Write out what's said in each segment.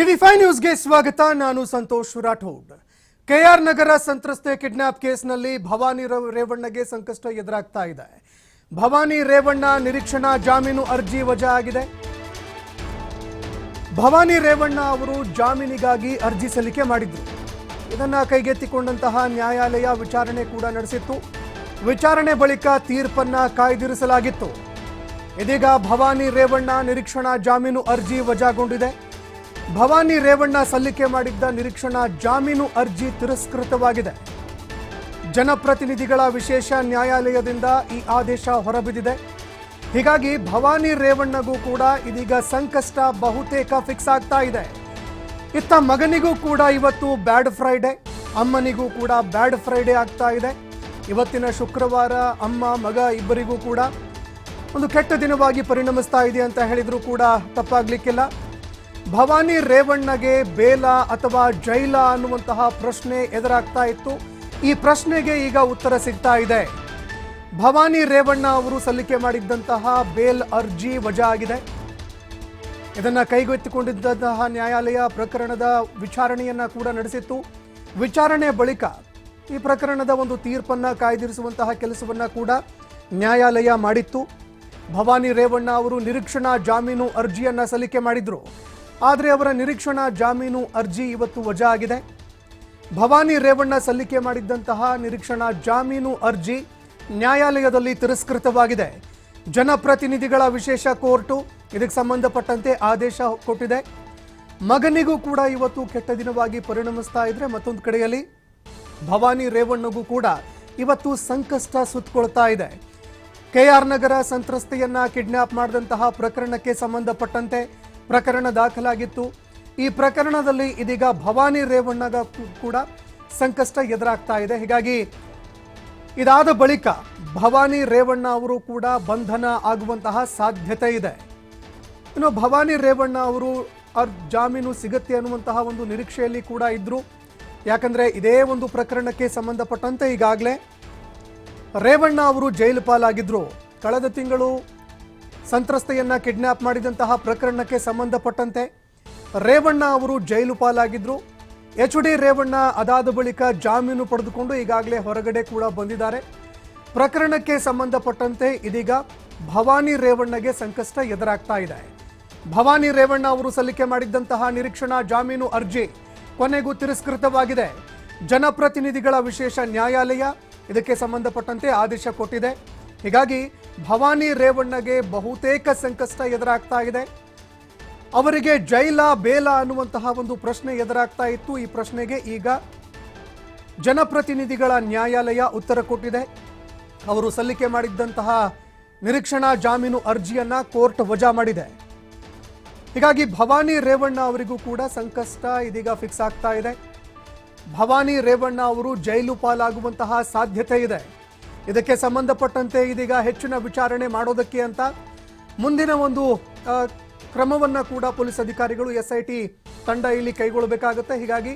TV five ನ್ಯೂಸ್ಗೆ ಸ್ವಾಗತ, ನಾನು ಸಂತೋಷ್ ರಾಠೋಡ್. ಕೆಆರ್ ನಗರ ಸಂತ್ರಸ್ತೆ ಕಿಡ್ನಾಪ್ ಕೇಸ್ನಲ್ಲಿ ಭವಾನಿ ರೇವಣ್ಣಗೆ ಸಂಕಷ್ಟ ಎದುರಾಗ್ತಾ ಇದೆ. ಭವಾನಿ ರೇವಣ್ಣ ನಿರೀಕ್ಷಣಾ ಜಾಮೀನು ಅರ್ಜಿ ವಜಾ ಆಗಿದೆ ಭವಾನಿ ರೇವಣ್ಣ ಅವರು ಜಾಮೀನಿಗಾಗಿ ಅರ್ಜಿ ಸಲ್ಲಿಕೆ ಮಾಡಿದ್ರು. ಇದನ್ನ ಕೈಗೆತ್ತಿಕೊಂಡಂತಹ ನ್ಯಾಯಾಲಯ ವಿಚಾರಣೆ ಕೂಡ ನಡೆಸಿತ್ತು. ವಿಚಾರಣೆ ಬಳಿಕ ತೀರ್ಪನ್ನ ಕಾಯ್ದಿರಿಸಲಾಗಿತ್ತು. ಇದೀಗ ಭವಾನಿ ರೇವಣ್ಣ ನಿರೀಕ್ಷಣಾ ಜಾಮೀನು ಅರ್ಜಿ ವಜಾಗೊಂಡಿದೆ. ಭವಾನಿ ರೇವಣ್ಣ ಸಲ್ಲಿಕೆ ಮಾಡಿದ್ದ ನಿರೀಕ್ಷಣಾ ಜಾಮೀನು ಅರ್ಜಿ ತಿರಸ್ಕೃತವಾಗಿದೆ. ಜನಪ್ರತಿನಿಧಿಗಳ ವಿಶೇಷ ನ್ಯಾಯಾಲಯದಿಂದ ಈ ಆದೇಶ ಹೊರಬಿದ್ದಿದೆ. ಹೀಗಾಗಿ ಭವಾನಿ ರೇವಣ್ಣಗೂ ಕೂಡ ಇದೀಗ ಸಂಕಷ್ಟ ಬಹುತೇಕ ಫಿಕ್ಸ್ ಆಗ್ತಾ ಇದೆ. ಇತ್ತ ಮಗನಿಗೂ ಕೂಡ ಇವತ್ತು ಬ್ಯಾಡ್ ಫ್ರೈಡೆ, ಅಮ್ಮನಿಗೂ ಕೂಡ ಬ್ಯಾಡ್ ಫ್ರೈಡೆ ಆಗ್ತಾ ಇದೆ. ಇವತ್ತಿನ ಶುಕ್ರವಾರ ಅಮ್ಮ, ಮಗ ಇಬ್ಬರಿಗೂ ಕೂಡ ಒಂದು ಕೆಟ್ಟ ದಿನವಾಗಿ ಪರಿಣಮಿಸ್ತಾ ಇದೆ ಅಂತ ಹೇಳಿದರೂ ಕೂಡ ತಪ್ಪಾಗ್ಲಿಕ್ಕಿಲ್ಲ. ಭವಾನಿ ರೇವಣ್ಣಗೆ ಬೇಲ ಅಥವಾ ಜೈಲ ಅನ್ನುವಂತಹ ಪ್ರಶ್ನೆ ಎದುರಾಗ್ತಾ ಇತ್ತು. ಈ ಪ್ರಶ್ನೆಗೆ ಈಗ ಉತ್ತರ ಸಿಗ್ತಾ ಇದೆ. ಭವಾನಿ ರೇವಣ್ಣ ಅವರು ಸಲ್ಲಿಕೆ ಮಾಡಿದ್ದಂತಹ ಬೇಲ್ ಅರ್ಜಿ ವಜಾ ಆಗಿದೆ. ಇದನ್ನು ಕೈಗೆತ್ತಿಕೊಂಡಿದ್ದಂತಹ ನ್ಯಾಯಾಲಯ ಪ್ರಕರಣದ ವಿಚಾರಣೆಯನ್ನ ಕೂಡ ನಡೆಸಿತ್ತು. ವಿಚಾರಣೆ ಬಳಿಕ ಈ ಪ್ರಕರಣದ ಒಂದು ತೀರ್ಪನ್ನು ಕಾಯ್ದಿರಿಸುವಂತಹ ಕೆಲಸವನ್ನ ಕೂಡ ನ್ಯಾಯಾಲಯ ಮಾಡಿತ್ತು. ಭವಾನಿ ರೇವಣ್ಣ ಅವರು ನಿರೀಕ್ಷಣಾ ಜಾಮೀನು ಅರ್ಜಿಯನ್ನ ಸಲ್ಲಿಕೆ ಮಾಡಿದ್ರು. ಆದರೆ ಅವರ ನಿರೀಕ್ಷಣಾ ಜಾಮೀನು ಅರ್ಜಿ ಇವತ್ತು ವಜಾ ಆಗಿದೆ ಭವಾನಿ ರೇವಣ್ಣ ಸಲ್ಲಿಕೆ ಮಾಡಿದ್ದಂತಹ ನಿರೀಕ್ಷಣಾ ಜಾಮೀನು ಅರ್ಜಿ ನ್ಯಾಯಾಲಯದಲ್ಲಿ ತಿರಸ್ಕೃತವಾಗಿದೆ. ಜನಪ್ರತಿನಿಧಿಗಳ ವಿಶೇಷ ಕೋರ್ಟು ಇದಕ್ಕೆ ಸಂಬಂಧಪಟ್ಟಂತೆ ಆದೇಶ ಕೊಟ್ಟಿದೆ. ಮಗನಿಗೂ ಕೂಡ ಇವತ್ತು ಕೆಟ್ಟ ದಿನವಾಗಿ ಪರಿಣಮಿಸ್ತಾ ಇದ್ರೆ ಮತ್ತೊಂದು ಕಡೆಯಲ್ಲಿ ಭವಾನಿ ರೇವಣ್ಣಗೂ ಕೂಡ ಇವತ್ತು ಸಂಕಷ್ಟ ಸುತ್ತಕೊಳ್ತಾ ಇದೆ. ಕೆಆರ್ ನಗರ ಸಂತ್ರಸ್ತೆಯನ್ನ ಕಿಡ್ನಾಪ್ ಮಾಡಿದಂತಹ ಪ್ರಕರಣಕ್ಕೆ ಸಂಬಂಧಪಟ್ಟಂತೆ ಪ್ರಕರಣ ದಾಖಲಾಗಿತ್ತು. ಈ ಪ್ರಕರಣದಲ್ಲಿ ಇದೀಗ ಭವಾನಿ ರೇವಣ್ಣಗ ಕೂಡ ಸಂಕಷ್ಟ ಎದುರಾಗ್ತಾ ಇದೆ. ಹೀಗಾಗಿ ಇದಾದ ಬಳಿಕ ಭವಾನಿ ರೇವಣ್ಣ ಅವರು ಕೂಡ ಬಂಧನ ಆಗುವಂತಹ ಸಾಧ್ಯತೆ ಇದೆ. ಇನ್ನು ಭವಾನಿ ರೇವಣ್ಣ ಅವರು ಜಾಮೀನು ಸಿಗುತ್ತೆ ಅನ್ನುವಂತಹ ಒಂದು ನಿರೀಕ್ಷೆಯಲ್ಲಿ ಕೂಡ ಇದ್ರು. ಯಾಕಂದ್ರೆ ಇದೇ ಒಂದು ಪ್ರಕರಣಕ್ಕೆ ಸಂಬಂಧಪಟ್ಟಂತೆ ಈಗಾಗಲೇ ರೇವಣ್ಣ ಅವರು ಜೈಲು ಪಾಲಾಗಿದ್ರು. ಕಳೆದ ತಿಂಗಳು ಸಂತ್ರಸ್ತೆಯನ್ನ ಕಿಡ್ನಾಪ್ ಮಾಡಿದಂತಹ ಪ್ರಕರಣಕ್ಕೆ ಸಂಬಂಧಪಟ್ಟಂತೆ ರೇವಣ್ಣ ಅವರು ಜೈಲು ಪಾಲಾಗಿದ್ರು. ಎಚ್ ಡಿ ರೇವಣ್ಣ ಅದಾದ ಬಳಿಕ ಜಾಮೀನು ಪಡೆದುಕೊಂಡು ಈಗಾಗಲೇ ಹೊರಗಡೆ ಕೂಡ ಬಂದಿದ್ದಾರೆ. ಪ್ರಕರಣಕ್ಕೆ ಸಂಬಂಧಪಟ್ಟಂತೆ ಇದೀಗ ಭವಾನಿ ರೇವಣ್ಣಗೆ ಸಂಕಷ್ಟ ಎದುರಾಗ್ತಾ ಇದೆ. ಭವಾನಿ ರೇವಣ್ಣ ಅವರು ಸಲ್ಲಿಕೆ ಮಾಡಿದ್ದಂತಹ ನಿರೀಕ್ಷಣಾ ಜಾಮೀನು ಅರ್ಜಿ ಕೊನೆಗೂ ತಿರಸ್ಕೃತವಾಗಿದೆ. ಜನಪ್ರತಿನಿಧಿಗಳ ವಿಶೇಷ ನ್ಯಾಯಾಲಯ ಇದಕ್ಕೆ ಸಂಬಂಧಪಟ್ಟಂತೆ ಆದೇಶ ಕೊಟ್ಟಿದೆ. ಹೀಗಾಗಿ ಭವಾನಿ ರೇವಣ್ಣಗೆ ಬಹುತೇಕ ಸಂಕಷ್ಟ ಎದುರಾಗ್ತಾ ಇದೆ. ಅವರಿಗೆ ಜೈಲ ಬೇಲ ಅನ್ನುವಂತಹ ಒಂದು ಪ್ರಶ್ನೆ ಎದುರಾಗ್ತಾ ಇತ್ತು. ಈ ಪ್ರಶ್ನೆಗೆ ಈಗ ಜನಪ್ರತಿನಿಧಿಗಳ ನ್ಯಾಯಾಲಯ ಉತ್ತರ ಕೊಟ್ಟಿದೆ. ಅವರು ಸಲ್ಲಿಕೆ ಮಾಡಿದ್ದಂತಹ ನಿರೀಕ್ಷಣಾ ಜಾಮೀನು ಅರ್ಜಿಯನ್ನ ಕೋರ್ಟ್ ವಜಾ ಮಾಡಿದೆ. ಹೀಗಾಗಿ ಭವಾನಿ ರೇವಣ್ಣ ಅವರಿಗೂ ಕೂಡ ಸಂಕಷ್ಟ ಇದೀಗ ಫಿಕ್ಸ್ ಆಗ್ತಾ ಇದೆ. ಭವಾನಿ ರೇವಣ್ಣ ಅವರು ಜೈಲು ಪಾಲಾಗುವಂತಹ ಸಾಧ್ಯತೆ ಇದೆ. ಇದಕ್ಕೆ ಸಂಬಂಧಪಟ್ಟಂತೆ ಇದೀಗ ಹೆಚ್ಚಿನ ವಿಚಾರಣೆ ಮಾಡೋದಕ್ಕೆ ಅಂತ ಮುಂದಿನ ಒಂದು ಕ್ರಮವನ್ನು ಕೂಡ ಪೊಲೀಸ್ ಅಧಿಕಾರಿಗಳು ಎಸ್ ಐ ಟಿ ತಂಡ ಇಲ್ಲಿ ಕೈಗೊಳ್ಳಬೇಕಾಗುತ್ತೆ. ಹೀಗಾಗಿ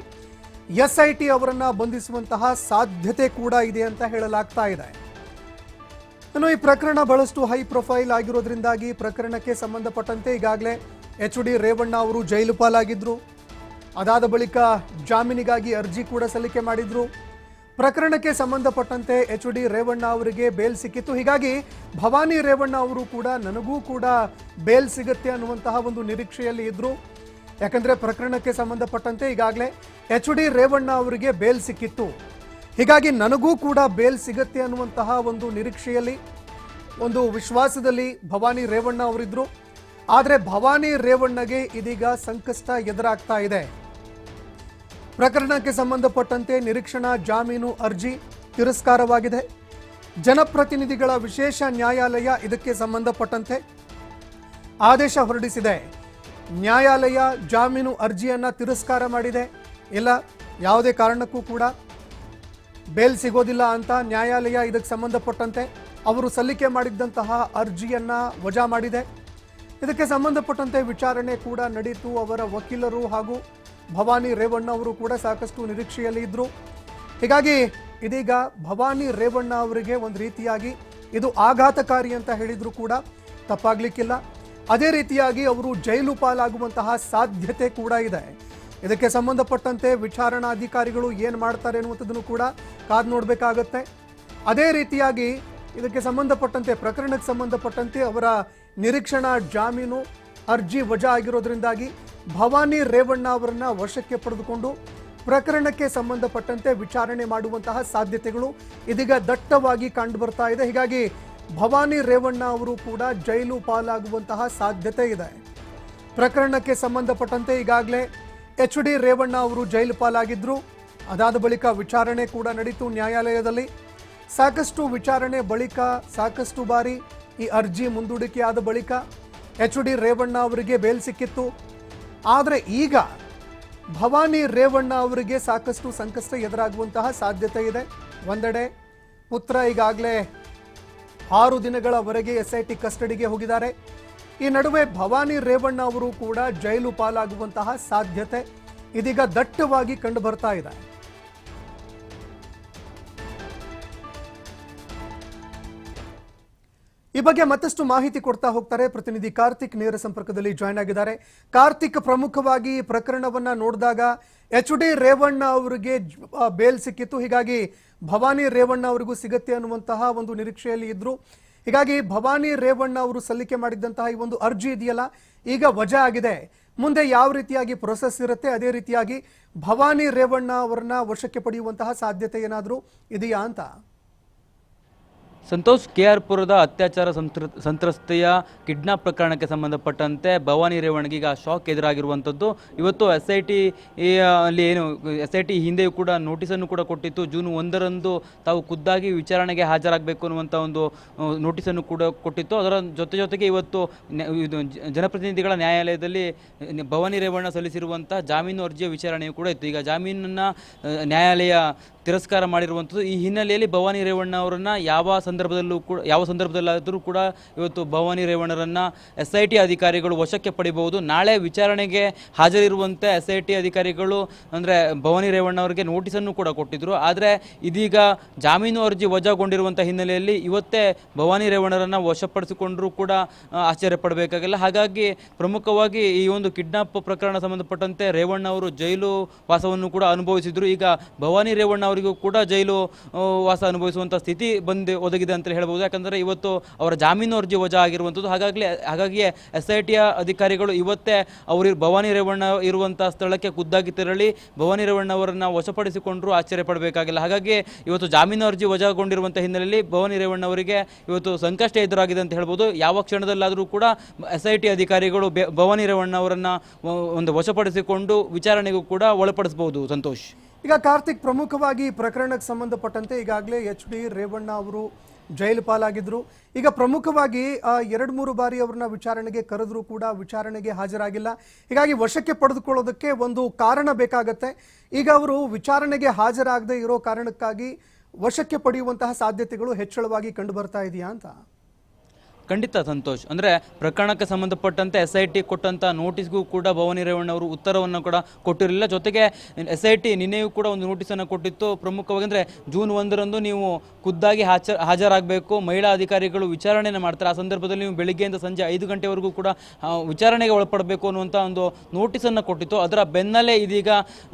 ಎಸ್ ಐ ಟಿ ಅವರನ್ನು ಬಂಧಿಸುವಂತಹ ಸಾಧ್ಯತೆ ಕೂಡ ಇದೆ ಅಂತ ಹೇಳಲಾಗ್ತಾ ಇದೆ. ಇನ್ನು ಈ ಪ್ರಕರಣ ಬಹಳಷ್ಟು ಹೈ ಪ್ರೊಫೈಲ್ ಆಗಿರೋದ್ರಿಂದಾಗಿ ಪ್ರಕರಣಕ್ಕೆ ಸಂಬಂಧಪಟ್ಟಂತೆ ಈಗಾಗಲೇ ಎಚ್ ಡಿ ರೇವಣ್ಣ ಅವರು ಜೈಲು ಪಾಲಾಗಿದ್ರು. ಅದಾದ ಬಳಿಕ ಜಾಮೀನಿಗಾಗಿ ಅರ್ಜಿ ಕೂಡ ಸಲ್ಲಿಕೆ ಮಾಡಿದ್ರು. ಪ್ರಕರಣಕ್ಕೆ ಸಂಬಂಧಪಟ್ಟಂತೆ ಎಚ್ ಡಿ ರೇವಣ್ಣ ಅವರಿಗೆ ಬೇಲ್ ಸಿಕ್ಕಿತ್ತು. ಹೀಗಾಗಿ ಭವಾನಿ ರೇವಣ್ಣ ಅವರು ಕೂಡ ನನಗೂ ಕೂಡ ಬೇಲ್ ಸಿಗುತ್ತೆ ಅನ್ನುವಂತಹ ಒಂದು ನಿರೀಕ್ಷೆಯಲ್ಲಿ ಇದ್ರು. ಯಾಕಂದ್ರೆ ಪ್ರಕರಣಕ್ಕೆ ಸಂಬಂಧಪಟ್ಟಂತೆ ಈಗಾಗಲೇ ಎಚ್ ಡಿ ರೇವಣ್ಣ ಅವರಿಗೆ ಬೇಲ್ ಸಿಕ್ಕಿತ್ತು. ಹೀಗಾಗಿ ನನಗೂ ಕೂಡ ಬೇಲ್ ಸಿಗತ್ತೆ ಅನ್ನುವಂತಹ ಒಂದು ನಿರೀಕ್ಷೆಯಲ್ಲಿ, ಒಂದು ವಿಶ್ವಾಸದಲ್ಲಿ ಭವಾನಿ ರೇವಣ್ಣ ಅವರಿದ್ರು. ಆದರೆ ಭವಾನಿ ರೇವಣ್ಣಗೆ ಇದೀಗ ಸಂಕಷ್ಟ ಎದುರಾಗ್ತಾ ಇದೆ. ಪ್ರಕರಣಕ್ಕೆ ಸಂಬಂಧಪಟ್ಟಂತೆ ನಿರೀಕ್ಷಣಾ ಜಾಮೀನು ಅರ್ಜಿ ತಿರಸ್ಕಾರವಾಗಿದೆ. ಜನಪ್ರತಿನಿಧಿಗಳ ವಿಶೇಷ ನ್ಯಾಯಾಲಯ ಇದಕ್ಕೆ ಸಂಬಂಧಪಟ್ಟಂತೆ ಆದೇಶ ಹೊರಡಿಸಿದೆ. ನ್ಯಾಯಾಲಯ ಜಾಮೀನು ಅರ್ಜಿಯನ್ನು ತಿರಸ್ಕಾರ ಮಾಡಿದೆ. ಇಲ್ಲ, ಯಾವುದೇ ಕಾರಣಕ್ಕೂ ಕೂಡ ಬೇಲ್ ಸಿಗೋದಿಲ್ಲ ಅಂತ ನ್ಯಾಯಾಲಯ ಇದಕ್ಕೆ ಸಂಬಂಧಪಟ್ಟಂತೆ ಅವರು ಸಲ್ಲಿಕೆ ಮಾಡಿದ್ದಂತಹ ಅರ್ಜಿಯನ್ನು ವಜಾ ಮಾಡಿದೆ. ಇದಕ್ಕೆ ಸಂಬಂಧಪಟ್ಟಂತೆ ವಿಚಾರಣೆ ಕೂಡ ನಡೆಯಿತು ಅವರ ವಕೀಲರು ಹಾಗೂ ಭವಾನಿ ರೇವಣ್ಣ ಅವರು ಕೂಡ ಸಾಕಷ್ಟು ನಿರೀಕ್ಷೆಯಲ್ಲಿ ಇದ್ರು. ಹೀಗಾಗಿ ಇದೀಗ ಭವಾನಿ ರೇವಣ್ಣ ಅವರಿಗೆ ಒಂದು ರೀತಿಯಾಗಿ ಇದು ಆಘಾತಕಾರಿ ಅಂತ ಹೇಳಿದ್ರು ಕೂಡ ತಪ್ಪಾಗ್ಲಿಕ್ಕಿಲ್ಲ. ಅದೇ ರೀತಿಯಾಗಿ ಅವರು ಜೈಲು ಪಾಲಾಗುವಂತಹ ಸಾಧ್ಯತೆ ಕೂಡ ಇದೆ. ಇದಕ್ಕೆ ಸಂಬಂಧಪಟ್ಟಂತೆ ವಿಚಾರಣಾಧಿಕಾರಿಗಳು ಏನು ಮಾಡ್ತಾರೆ ಅನ್ನುವಂಥದ್ದನ್ನು ಕೂಡ ಕಾದು ನೋಡಬೇಕಾಗತ್ತೆ. ಅದೇ ರೀತಿಯಾಗಿ ಇದಕ್ಕೆ ಸಂಬಂಧಪಟ್ಟಂತೆ, ಪ್ರಕರಣಕ್ಕೆ ಸಂಬಂಧಪಟ್ಟಂತೆ ಅವರ ನಿರೀಕ್ಷಣಾ ಜಾಮೀನು ಅರ್ಜಿ ವಜಾ ಆಗಿರೋದ್ರಿಂದಾಗಿ ಭವಾನಿ ರೇವಣ್ಣ ಅವರನ್ನ ವಶಕ್ಕೆ ಪಡೆದುಕೊಂಡು ಪ್ರಕರಣಕ್ಕೆ ಸಂಬಂಧಪಟ್ಟಂತೆ ವಿಚಾರಣೆ ಮಾಡುವಂತಹ ಸಾಧ್ಯತೆಗಳು ಇದೀಗ ದಟ್ಟವಾಗಿ ಕಂಡು ಬರ್ತಾ ಇದೆ. ಹೀಗಾಗಿ ಭವಾನಿ ರೇವಣ್ಣ ಅವರು ಕೂಡ ಜೈಲು ಪಾಲಾಗುವಂತಹ ಸಾಧ್ಯತೆ ಇದೆ. ಪ್ರಕರಣಕ್ಕೆ ಸಂಬಂಧಪಟ್ಟಂತೆ ಈಗಾಗಲೇ ಎಚ್ ಡಿ ರೇವಣ್ಣ ಅವರು ಜೈಲು ಪಾಲಾಗಿದ್ದರು ಅದಾದ ಬಳಿಕ ವಿಚಾರಣೆ ಕೂಡ ನಡೀತು ನ್ಯಾಯಾಲಯದಲ್ಲಿ. ಸಾಕಷ್ಟು ವಿಚಾರಣೆ ಬಳಿಕ ಸಾಕಷ್ಟು ಬಾರಿ ಈ ಅರ್ಜಿ ಮುಂದೂಡಿಕೆಯಾದ ಬಳಿಕ ಎಚ್ ಡಿ ರೇವಣ್ಣ ಅವರಿಗೆ ಬೇಲ್ ಸಿಕ್ಕಿತ್ತು. ಆದರೆ ಈಗ ಭವಾನಿ ರೇವಣ್ಣ ಅವರಿಗೆ ಸಾಕಷ್ಟು ಸಂಕಷ್ಟ ಎದುರಾಗುವಂತಹ ಸಾಧ್ಯತೆ ಇದೆ. ಒಂದೆಡೆ ಪುತ್ರ ಈಗಾಗಲೇ ಆರು ದಿನಗಳವರೆಗೆ ಎಸ್ ಕಸ್ಟಡಿಗೆ ಹೋಗಿದ್ದಾರೆ. ಈ ನಡುವೆ ಭವಾನಿ ರೇವಣ್ಣ ಅವರು ಕೂಡ ಜೈಲು ಪಾಲಾಗುವಂತಹ ಸಾಧ್ಯತೆ ಇದೀಗ ದಟ್ಟವಾಗಿ ಕಂಡು ಬರ್ತಾ ಇದೆ. ಈ ಬಗ್ಗೆ ಮತ್ತಷ್ಟು ಮಾಹಿತಿ ಕೊಡ್ತಾ ಹೋಗ್ತಾರೆ ಪ್ರತಿನಿಧಿ ಕಾರ್ತಿಕ್ ನೇರ ಸಂಪರ್ಕದಲ್ಲಿ ಜಾಯ್ನ್ ಆಗಿದ್ದಾರೆ. ಕಾರ್ತಿಕ್, ಪ್ರಮುಖವಾಗಿ ಈ ಪ್ರಕರಣವನ್ನ ನೋಡಿದಾಗ ಎಚ್ ಡಿ ರೇವಣ್ಣ ಅವರಿಗೆ ಬೇಲ್ ಸಿಕ್ಕಿತ್ತು. ಹೀಗಾಗಿ ಭವಾನಿ ರೇವಣ್ಣ ಅವರಿಗೂ ಸಿಗತ್ತೆ ಅನ್ನುವಂತಹ ಒಂದು ನಿರೀಕ್ಷೆಯಲ್ಲಿ ಇದ್ರು. ಹೀಗಾಗಿ ಭವಾನಿ ರೇವಣ್ಣ ಅವರು ಸಲ್ಲಿಕೆ ಮಾಡಿದ್ದಂತಹ ಈ ಒಂದು ಅರ್ಜಿ ಇದೆಯಲ್ಲ, ಈಗ ವಜಾ ಆಗಿದೆ. ಮುಂದೆ ಯಾವ ರೀತಿಯಾಗಿ ಪ್ರೊಸೆಸ್ ಇರುತ್ತೆ, ಅದೇ ರೀತಿಯಾಗಿ ಭವಾನಿ ರೇವಣ್ಣ ಅವರನ್ನ ವಶಕ್ಕೆ ಪಡೆಯುವಂತಹ ಸಾಧ್ಯತೆ ಏನಾದರೂ ಇದೆಯಾ ಅಂತ? ಸಂತೋಷ್ ಕೆ ಆರ್ ಪುರದ ಅತ್ಯಾಚಾರ ಸಂತ್ರ, ಸಂತ್ರಸ್ತೆಯ ಕಿಡ್ನಾಪ್ ಪ್ರಕರಣಕ್ಕೆ ಸಂಬಂಧಪಟ್ಟಂತೆ ಭವಾನಿ ರೇವಣ್ಣಿಗೆ ಈಗ ಶಾಕ್ ಎದುರಾಗಿರುವಂಥದ್ದು. ಇವತ್ತು ಎಸ್ ಐ ಟಿ ಅಲ್ಲಿ ಏನು ಎಸ್ ಐ ಟಿ ಹಿಂದೆಯೂ ಕೂಡ ನೋಟಿಸನ್ನು ಕೂಡ ಕೊಟ್ಟಿತ್ತು. ಜೂನ್ ಒಂದರಂದು ತಾವು ಖುದ್ದಾಗಿ ವಿಚಾರಣೆಗೆ ಹಾಜರಾಗಬೇಕು ಅನ್ನುವಂಥ ಒಂದು ನೋಟಿಸನ್ನು ಕೂಡ ಕೊಟ್ಟಿತ್ತು. ಅದರ ಜೊತೆ ಜೊತೆಗೆ ಇವತ್ತು ಇದು ಜನಪ್ರತಿನಿಧಿಗಳ ನ್ಯಾಯಾಲಯದಲ್ಲಿ ಭವಾನಿ ರೇವಣ್ಣ ಸಲ್ಲಿಸಿರುವಂಥ ಜಾಮೀನು ಅರ್ಜಿಯ ವಿಚಾರಣೆಯೂ ಕೂಡ ಇತ್ತು. ಈಗ ಜಾಮೀನನ್ನು ನ್ಯಾಯಾಲಯ ತಿರಸ್ಕಾರ ಮಾಡಿರುವಂಥದ್ದು. ಈ ಹಿನ್ನೆಲೆಯಲ್ಲಿ ಭವಾನಿ ರೇವಣ್ಣ ಅವರನ್ನು ಯಾವ ಸಂದರ್ಭದಲ್ಲೂ ಕೂಡ, ಯಾವ ಸಂದರ್ಭದಲ್ಲಾದರೂ ಕೂಡ ಇವತ್ತು ಭವಾನಿ ರೇವಣ್ಣರನ್ನು ಎಸ್ ಐ ಟಿ ಅಧಿಕಾರಿಗಳು ವಶಕ್ಕೆ ಪಡಿಬಹುದು. ನಾಳೆ ವಿಚಾರಣೆಗೆ ಹಾಜರಿರುವಂತೆ ಎಸ್ ಐ ಟಿ ಅಧಿಕಾರಿಗಳು, ಅಂದರೆ ಭವಾನಿ ರೇವಣ್ಣ ಅವರಿಗೆ ನೋಟಿಸನ್ನು ಕೂಡ ಕೊಟ್ಟಿದ್ದರು ಆದರೆ ಇದೀಗ ಜಾಮೀನು ಅರ್ಜಿ ವಜಾಗೊಂಡಿರುವಂಥ ಹಿನ್ನೆಲೆಯಲ್ಲಿ ಇವತ್ತೇ ಭವಾನಿ ರೇವಣ್ಣರನ್ನು ವಶಪಡಿಸಿಕೊಂಡರೂ ಕೂಡ ಆಶ್ಚರ್ಯ ಪಡಬೇಕಾಗಿಲ್ಲ. ಹಾಗಾಗಿ ಪ್ರಮುಖವಾಗಿ ಈ ಒಂದು ಕಿಡ್ನಾಪ್ ಪ್ರಕರಣ ಸಂಬಂಧಪಟ್ಟಂತೆ ರೇವಣ್ಣ ಅವರು ಜೈಲು ವಾಸವನ್ನು ಕೂಡ ಅನುಭವಿಸಿದ್ರು. ಈಗ ಭವಾನಿ ರೇವಣ್ಣ ಅವರಿಗೂ ಕೂಡ ಜೈಲು ವಾಸ ಅನುಭವಿಸುವಂಥ ಸ್ಥಿತಿ ಬಂದು, ಒದಗಿದೆ ಅಂತ ಹೇಳ್ಬೋದು. ಯಾಕಂದರೆ ಇವತ್ತು ಅವರ ಜಾಮೀನು ಅರ್ಜಿ ವಜಾ ಆಗಿರುವಂಥದ್ದು ಹಾಗಾಗಿ ಹಾಗಾಗಿಯೇ ಎಸ್ ಐ ಟಿಯ ಅಧಿಕಾರಿಗಳು ಇವತ್ತೇ ಅವರು ಭವಾನಿ ರೇವಣ್ಣ ಇರುವಂಥ ಸ್ಥಳಕ್ಕೆ ಖುದ್ದಾಗಿ ತೆರಳಿ ಭವಾನಿ ರೇವಣ್ಣ ಅವರನ್ನು ವಶಪಡಿಸಿಕೊಂಡ್ರು ಆಶ್ಚರ್ಯ ಪಡಬೇಕಾಗಿಲ್ಲ. ಹಾಗಾಗಿ ಇವತ್ತು ಜಾಮೀನು ಅರ್ಜಿ ವಜಾಗೊಂಡಿರುವಂಥ ಹಿನ್ನೆಲೆಯಲ್ಲಿ ಭವಾನಿ ರೇವಣ್ಣ ಅವರಿಗೆ ಇವತ್ತು ಸಂಕಷ್ಟ ಎದುರಾಗಿದೆ ಅಂತ ಹೇಳ್ಬೋದು. ಯಾವ ಕ್ಷಣದಲ್ಲಾದರೂ ಕೂಡ ಎಸ್ ಐ ಟಿ ಅಧಿಕಾರಿಗಳು ಭವಾನಿ ರೇವಣ್ಣ ಅವರನ್ನು ಒಂದು ವಶಪಡಿಸಿಕೊಂಡು ವಿಚಾರಣೆಗೂ ಕೂಡ ಒಳಪಡಿಸಬಹುದು. ಸಂತೋಷ್. ಈಗ ಕಾರ್ತಿಕ್ ಪ್ರಮುಖವಾಗಿ ಪ್ರಕರಣಕ್ಕೆ ಸಂಬಂಧಪಟ್ಟಂತೆ ಈಗಾಗಲೇ ಎಚ್ ಡಿ ರೇವಣ್ಣ ಅವರು ಜೈಲು ಪಾಲಾಗಿದ್ರು. ಈಗ ಪ್ರಮುಖವಾಗಿ ಎರಡು ಮೂರು ಬಾರಿ ಅವ್ರನ್ನ ವಿಚಾರಣೆಗೆ ಕರೆದರೂ ಕೂಡ ವಿಚಾರಣೆಗೆ ಹಾಜರಾಗಿಲ್ಲ. ಹೀಗಾಗಿ ವಶಕ್ಕೆ ಪಡೆದುಕೊಳ್ಳೋದಕ್ಕೆ ಒಂದು ಕಾರಣ ಬೇಕಾಗತ್ತೆ. ಈಗ ಅವರು ವಿಚಾರಣೆಗೆ ಹಾಜರಾಗದೇ ಇರೋ ಕಾರಣಕ್ಕಾಗಿ ವಶಕ್ಕೆ ಪಡೆಯುವಂತಹ ಸಾಧ್ಯತೆಗಳು ಹೆಚ್ಚಳವಾಗಿ ಕಂಡು ಬರ್ತಾ ಇದೆಯಾ ಅಂತ? ಖಂಡಿತ ಸಂತೋಷ್. ಅಂದರೆ ಪ್ರಕರಣಕ್ಕೆ ಸಂಬಂಧಪಟ್ಟಂತೆ ಎಸ್ ಐ ಟಿ ಕೊಟ್ಟಂಥ ನೋಟಿಸ್ಗೂ ಕೂಡ ಭವಾನಿ ರೇವಣ್ಣ ಅವರು ಉತ್ತರವನ್ನು ಕೂಡ ಕೊಟ್ಟಿರಲಿಲ್ಲ. ಜೊತೆಗೆ ಎಸ್ ಐ ಟಿ ನಿನ್ನೆಯೂ ಕೂಡ ಒಂದು ನೋಟಿಸನ್ನು ಕೊಟ್ಟಿತ್ತು. ಪ್ರಮುಖವಾಗಿ ಅಂದರೆ ಜೂನ್ ಒಂದರಂದು ನೀವು ಖುದ್ದಾಗಿ ಹಾಜ ಹಾಜರಾಗಬೇಕು. ಮಹಿಳಾ ಅಧಿಕಾರಿಗಳು ವಿಚಾರಣೆಯನ್ನು ಮಾಡ್ತಾರೆ. ಆ ಸಂದರ್ಭದಲ್ಲಿ ನೀವು ಬೆಳಿಗ್ಗೆಯಿಂದ ಸಂಜೆ ಐದು ಗಂಟೆವರೆಗೂ ಕೂಡ ವಿಚಾರಣೆಗೆ ಒಳಪಡಬೇಕು ಅನ್ನುವಂಥ ಒಂದು ನೋಟಿಸನ್ನು ಕೊಟ್ಟಿತ್ತು. ಅದರ ಬೆನ್ನಲ್ಲೇ ಇದೀಗ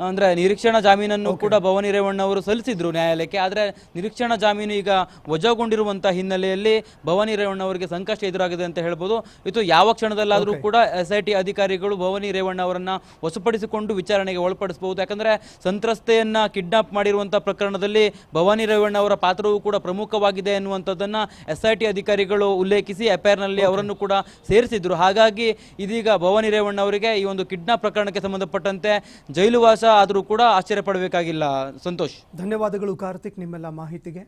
ಅಂದರೆ ನಿರೀಕ್ಷಣಾ ಜಾಮೀನನ್ನು ಕೂಡ ಭವಾನಿ ರೇವಣ್ಣ ಅವರು ಸಲ್ಲಿಸಿದರು ನ್ಯಾಯಾಲಯಕ್ಕೆ. ಆದರೆ ನಿರೀಕ್ಷಣಾ ಜಾಮೀನು ಈಗ ವಜಾಗೊಂಡಿರುವಂಥ ಹಿನ್ನೆಲೆಯಲ್ಲಿ ಭವಾನಿ ರೇವಣ್ಣ ಅವರಿಗೆ ಸಂಕಷ್ಟ ಎದುರಾಗಿದೆ ಅಂತ ಹೇಳ್ಬೋದು. ಇದು ಯಾವ ಕ್ಷಣದಲ್ಲಾದರೂ ಕೂಡ ಎಸ್ ಐ ಟಿ ಅಧಿಕಾರಿಗಳು ಭವಾನಿ ರೇವಣ್ಣ ಅವರನ್ನು ವಶಪಡಿಸಿಕೊಂಡು ವಿಚಾರಣೆಗೆ ಒಳಪಡಿಸಬಹುದು. ಯಾಕಂದರೆ ಸಂತ್ರಸ್ತೆಯನ್ನ ಕಿಡ್ನಾಪ್ ಮಾಡಿರುವಂಥ ಪ್ರಕರಣದಲ್ಲಿ ಭವಾನಿ ರೇವಣ್ಣ ಅವರ ಪಾತ್ರವೂ ಕೂಡ ಪ್ರಮುಖವಾಗಿದೆ ಎನ್ನುವಂಥದ್ದನ್ನು ಎಸ್ ಐ ಟಿ ಅಧಿಕಾರಿಗಳು ಉಲ್ಲೇಖಿಸಿ ಎಫ್ಐಆರ್ನಲ್ಲಿ ಅವರನ್ನು ಕೂಡ ಸೇರಿಸಿದ್ರು. ಹಾಗಾಗಿ ಇದೀಗ ಭವಾನಿ ರೇವಣ್ಣ ಅವರಿಗೆ ಈ ಒಂದು ಕಿಡ್ನಾಪ್ ಪ್ರಕರಣಕ್ಕೆ ಸಂಬಂಧಪಟ್ಟಂತೆ ಜೈಲುವಾಸ ಆದರೂ ಕೂಡ ಆಶ್ಚರ್ಯ ಪಡಬೇಕಾಗಿಲ್ಲ ಸಂತೋಷ್. ಧನ್ಯವಾದಗಳು ಕಾರ್ತಿಕ್ ನಿಮ್ಮೆಲ್ಲ ಮಾಹಿತಿಗೆ.